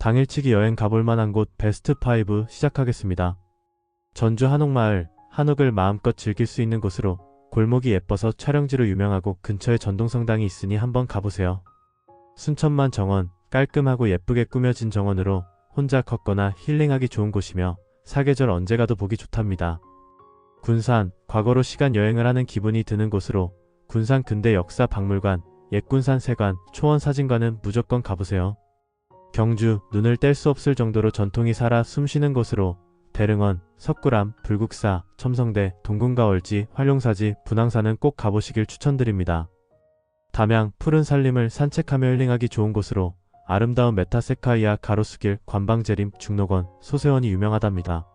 당일치기 여행 가볼 만한 곳 베스트 5 시작하겠습니다. 전주 한옥마을, 한옥을 마음껏 즐길 수 있는 곳으로 골목이 예뻐서 촬영지로 유명하고 근처에 전동성당이 있으니 한번 가보세요. 순천만 정원, 깔끔하고 예쁘게 꾸며진 정원으로 혼자 걷거나 힐링하기 좋은 곳이며 사계절 언제 가도 보기 좋답니다. 군산, 과거로 시간 여행을 하는 기분이 드는 곳으로 군산 근대 역사 박물관, 옛군산 세관, 초원 사진관은 무조건 가보세요. 경주, 눈을 뗄 수 없을 정도로 전통이 살아 숨쉬는 곳으로 대릉원, 석굴암, 불국사, 첨성대, 동궁과 월지, 활용사지, 분황사는 꼭 가보시길 추천드립니다. 담양, 푸른 산림을 산책하며 힐링하기 좋은 곳으로 아름다운 메타세카이아 가로수길, 관방재림, 중록원, 소세원이 유명하답니다.